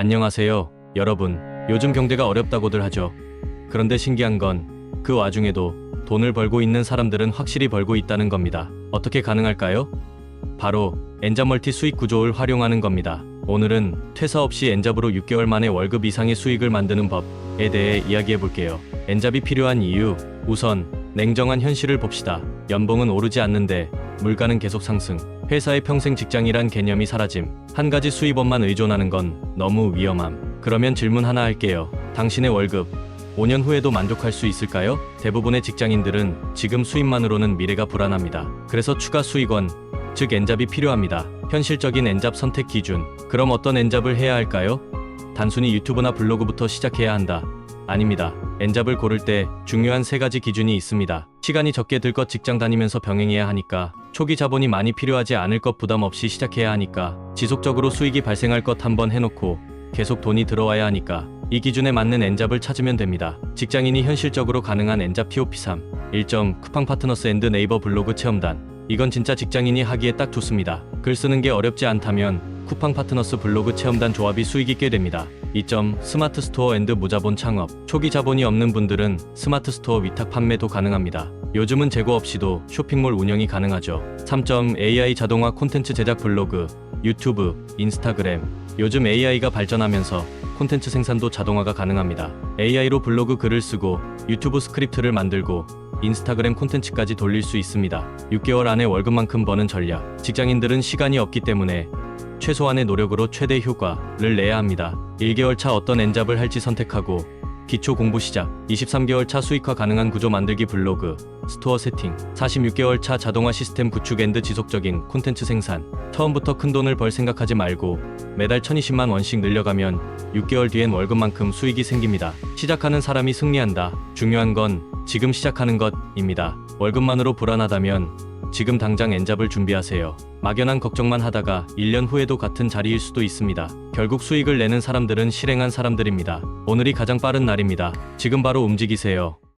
안녕하세요, 여러분. 요즘 경제가 어렵다고들 하죠. 그런데 신기한 건 그 와중에도 돈을 벌고 있는 사람들은 확실히 벌고 있다는 겁니다. 어떻게 가능할까요? 바로 엔잡 멀티 수익 구조를 활용하는 겁니다. 오늘은 퇴사 없이 엔잡으로 6개월 만에 월급 이상의 수익을 만드는 법에 대해 이야기해 볼게요. 엔잡이 필요한 이유, 우선 냉정한 현실을 봅시다. 연봉은 오르지 않는데 물가는 계속 상승. 회사의 평생 직장이란 개념이 사라짐. 한 가지 수입원만 의존하는 건 너무 위험함. 그러면 질문 하나 할게요. 당신의 월급 5년 후에도 만족할 수 있을까요? 대부분의 직장인들은 지금 수입만으로는 미래가 불안합니다. 그래서 추가 수익원, 즉 엔잡이 필요합니다. 현실적인 엔잡 선택 기준. 그럼 어떤 엔잡을 해야 할까요? 단순히 유튜브나 블로그부터 시작해야 한다. 아닙니다. 엔잡을 고를 때 중요한 세 가지 기준이 있습니다. 시간이 적게 들 것 직장 다니면서 병행해야 하니까, 초기 자본이 많이 필요하지 않을 것 부담 없이 시작해야 하니까, 지속적으로 수익이 발생할 것 한번 해놓고 계속 돈이 들어와야 하니까 이 기준에 맞는 엔잡을 찾으면 됩니다. 직장인이 현실적으로 가능한 엔잡 TOP3 1점 쿠팡 파트너스 앤드 네이버 블로그 체험단 이건 진짜 직장인이 하기에 딱 좋습니다. 글 쓰는 게 어렵지 않다면 쿠팡 파트너스 블로그 체험단 조합이 수익이 꽤 됩니다. 2점 스마트 스토어 앤드 무자본 창업 초기 자본이 없는 분들은 스마트 스토어 위탁 판매도 가능합니다. 요즘은 재고 없이도 쇼핑몰 운영이 가능하죠. 3점 AI 자동화 콘텐츠 제작 블로그 유튜브, 인스타그램 요즘 AI가 발전하면서 콘텐츠 생산도 자동화가 가능합니다. AI로 블로그 글을 쓰고 유튜브 스크립트를 만들고 인스타그램 콘텐츠까지 돌릴 수 있습니다. 6개월 안에 월급만큼 버는 전략. 직장인들은 시간이 없기 때문에 최소한의 노력으로 최대 효과를 내야 합니다. 1개월 차 어떤 엔잡을 할지 선택하고 기초 공부 시작. 23개월 차 수익화 가능한 구조 만들기 블로그, 스토어 세팅. 46개월 차 자동화 시스템 구축 앤드 지속적인 콘텐츠 생산. 처음부터 큰 돈을 벌 생각하지 말고 매달 1020만 원씩 늘려가면 6개월 뒤엔 월급만큼 수익이 생깁니다. 시작하는 사람이 승리한다. 중요한 건 지금 시작하는 것입니다. 월급만으로 불안하다면 지금 당장 엔잡을 준비하세요. 막연한 걱정만 하다가 1년 후에도 같은 자리일 수도 있습니다. 결국 수익을 내는 사람들은 실행한 사람들입니다. 오늘이 가장 빠른 날입니다. 지금 바로 움직이세요.